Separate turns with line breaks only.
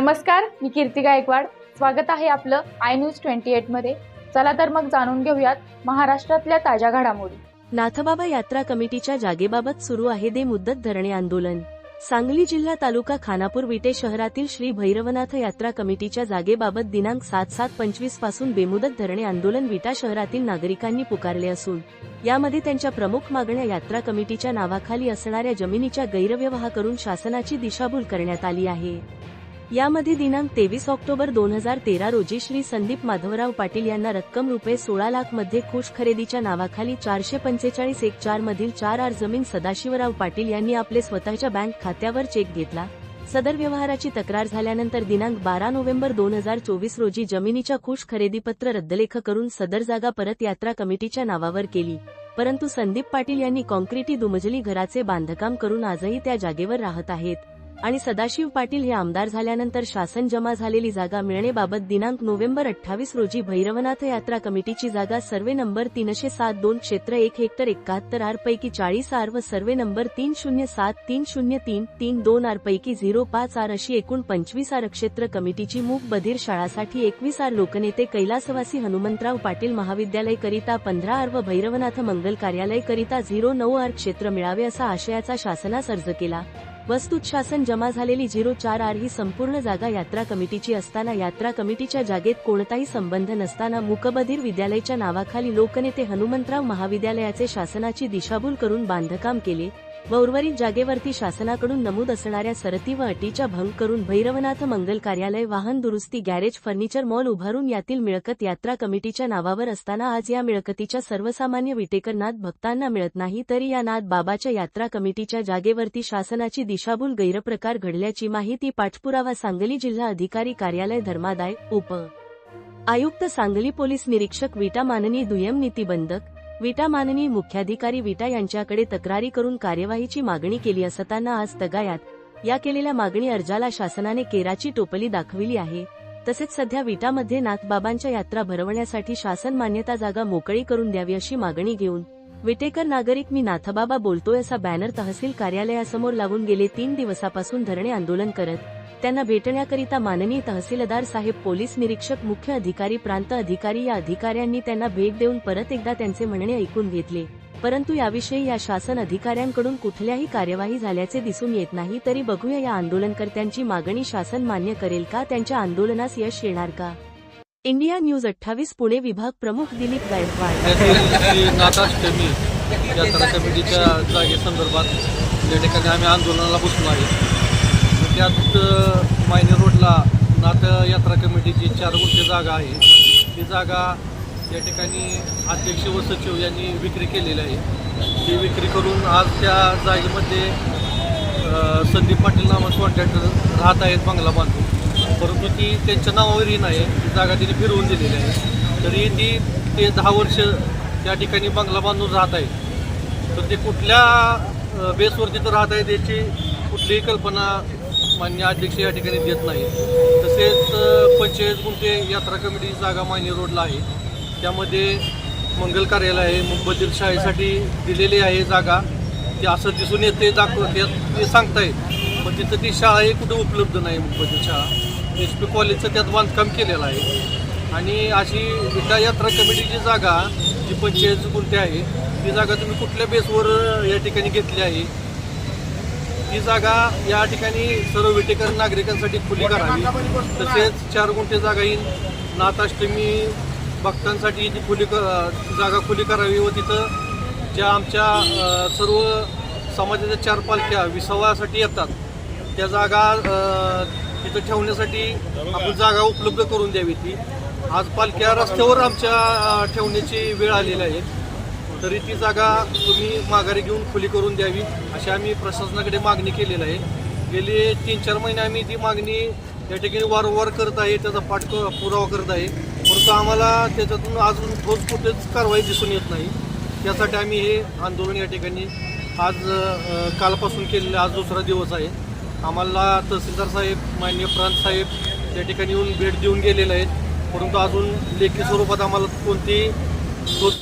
नमस्कार मी कीर्ती गायकवाड. स्वागत आहे आपलं आय न्यूज ट्वेंटी मध्ये. चला तर मग जाणून घेऊयात महाराष्ट्रातल्या ताज्या घडामोडी.
नाथबाबा यात्रा कमिटीच्या जागेबाबत सुरू आहे दे मुद्दत धरणे आंदोलन. सांगली जिल्हा तालुका खानापूर विटे शहरातील श्री भैरवनाथ यात्रा कमिटीच्या जागेबाबत दिनांक सात सात पंचवीसपासून बेमुदत धरणे आंदोलन विटा शहरातील नागरिकांनी पुकारले असून यामध्ये त्यांच्या प्रमुख मागण्या यात्रा कमिटीच्या नावाखाली असणाऱ्या जमिनीच्या गैरव्यवहार करून शासनाची दिशाभूल करण्यात आली आहे. यामध्ये दिनांक तेवीस ऑक्टोबर दोन हजार तेरा रोजी श्री संदीप माधवराव पाटील यांना रक्कम रुपये सोळा लाखमध्ये खुश खरेदीच्या नावाखाली चारशे पंचेचाळीस एक चार मधील चार आर जमीन सदाशिवराव पाटील यांनी आपले स्वतःच्या बँक खात्यावर चेक घेतला. सदर व्यवहाराची तक्रार झाल्यानंतर दिनांक बारा नोव्हेंबर दोन हजार चोवीस रोजी जमिनीच्या खुश खरेदीपत्र रद्दलेख करून सदर जागा परत यात्रा कमिटीच्या नावावर केली. परंतु संदीप पाटील यांनी कॉन्क्रिटी दुमजली घराचे बांधकाम करून आजही त्या जागेवर राहत आहेत. आणि सदाशिव पाटील हे आमदार झाल्यानंतर शासन जमा झालेली जागा मिळणेबाबत दिनांक नोव्हेंबर अठ्ठावीस रोजी भैरवनाथ यात्रा कमिटीची जागा सर्वे नंबर तीनशे सात दोन क्षेत्र एक हेक्टर एकाहत्तर आर पैकी चाळीस आर व सर्वे नंबर तीन शून्य सात तीन शून्य तीन तीन दोन आर पैकी झिरो पाच आर अशी एकूण पंचवीस आर क्षेत्र कमिटीची मूक बधीर शाळासाठी एकवीस आर लोकनेते कैलासवासी हनुमंतराव पाटील महाविद्यालय करिता पंधरा आर व भैरवनाथ मंगल कार्यालय करिता झिरो नऊ आर क्षेत्र मिळावे असा आशयाचा शासनास अर्ज केला. वस्तुत शासन जमा झालेली झिरो चार आर ही संपूर्ण जागा यात्रा कमिटीची असताना यात्रा कमिटीच्या जागेत कोणताही संबंध नसताना मुकबधीर विद्यालयाच्या नावाखाली लोकनेते हनुमंतराव महाविद्यालयाचे शासनाची दिशाभूल करून बांधकाम केले. व उर्वरित जागेवरती शासनाकडून नमूद असणाऱ्या सरती व अटीचा भंग करून भैरवनाथ मंगल कार्यालय वाहन दुरुस्ती गॅरेज फर्निचर मॉल उभारून यातील मिळकत यात्रा कमिटीच्या नावावर असताना आज या मिळकतीच्या सर्वसामान्य विटेकर नाथ भक्तांना मिळत नाही तरी या नाथ बाबाच्या यात्रा कमिटीच्या जागेवरती शासनाची दिशाभूल गैरप्रकार घडल्याची माहिती पाठपुरावा सांगली जिल्हा अधिकारी कार्यालय धर्मादाय उप. आयुक्त सांगली पोलीस निरीक्षक विटा माननीय दुय्यम नीतीबंधक विटा माननी मुख्याधिकारी विटा यांच्याकडे तक्रारी करून कार्यवाहीची मागणी केली असताना आज तगायात. या केलेल्या मागणी अर्जाला शासनाने केराची टोपली दाखविली आहे. तसेच सध्या विटामध्ये नाथबाबांच्या यात्रा भरवण्यासाठी शासन मान्यता जागा मोकळी करून द्यावी अशी मागणी घेऊन विटेकर नागरिक मी नाथबाबा बोलतोय असा बॅनर तहसील कार्यालयासमोर लावून गेले तीन दिवसापासून धरणे आंदोलन करत त्यांना भेटण्याकरिता माननीय तहसीलदार साहेब पोलीस निरीक्षक मुख्य अधिकारी प्रांत अधिकारी या अधिकाऱ्यांनी त्यांना भेट देऊन परत एकदा त्यांचे म्हणणे ऐकून घेतले. परंतु याविषयी या शासन अधिकाऱ्यांकडून कुठल्याही कार्यवाही झाल्याचे दिसून येत नाही. तरी बघूया या आंदोलनकर्त्यांची मागणी शासन मान्य करेल का? त्यांच्या आंदोलनास यश येणार का? इंडिया न्यूज अठ्ठावीस पुणे विभाग प्रमुख दिलीप गायकवाड.
या ठिकाणी आम्ही आंदोलनाला बसलो आहे. त्यात मायने रोडला नाथ यात्रा कमिटीची चार गुंठे जागा आहे. ती जागा या ठिकाणी अध्यक्ष व सचिव यांनी विक्री केलेली आहे. ती विक्री करून आज त्या जागेमध्ये संदीप पाटील नावाचे कॉन्ट्रॅक्टर राहत आहेत बंगला बांधून. परंतु ती त्यांच्या नावावरही नाही ती जागा तिने फिरवून दिलेली आहे. तरी ती ते दहा वर्ष त्या ठिकाणी बंगला बांधून राहत आहेत. तर ते कुठल्या बेसवरती तर राहत आहेत याची कुठलीही कल्पना मान्य अध्यक्ष या ठिकाणी देत नाही. तसेच पंचायत पंचेचाळीस गुंठे यात्रा कमिटीची जागा मान्य रोडला आहे. त्यामध्ये मंगल कार्यालय आहे मुंबईतील शाळेसाठी दिलेली आहे जागा. ते असं दिसून येते दाखव ते सांगतायत पण तिथं ती शाळाही कुठं उपलब्ध नाही मुंबईतील शाळा. एस पी कॉलेजचं त्यात बांधकाम केलेलं आहे. आणि अशी एका यात्रा कमिटीची जागा जी पंचेचाळीस गुंठे आहे ती जागा तुम्ही कुठल्या बेसवर या ठिकाणी घेतली आहे? ती जागा या ठिकाणी सर्व विटेकर नागरिकांसाठी खुली करावी. तसेच चार गुंठे जागा ही नाथाष्टमी भक्तांसाठी ती खुली क जागा खुली करावी व तिथं ज्या आमच्या सर्व समाजाच्या चार पालख्या विसावासाठी येतात त्या जागा तिथं ठेवण्यासाठी आपण जागा उपलब्ध करून द्यावी ती. आज पालख्या रस्त्यावर आमच्या ठेवण्याची वेळ आलेली आहे. तरी ती जागा तुम्ही माघारी घेऊन खुली करून द्यावी अशी आम्ही प्रशासनाकडे मागणी केलेली आहे. गेली तीन चार महिने आम्ही ती मागणी या ठिकाणी वारंवार करत आहे त्याचा पाठ पुरावा करत आहे. परंतु आम्हाला त्याच्यातून अजून ठोस कुठेच कारवाई दिसून येत नाही. त्यासाठी आम्ही हे आंदोलन या ठिकाणी आज कालपासून केलेलं आज दुसरा दिवस आहे. आम्हाला तहसीलदार साहेब मान्य प्रांत साहेब या ठिकाणी येऊन भेट देऊन गेलेले आहेत. परंतु अजून लेखी स्वरूपात आम्हाला कोणती ठोस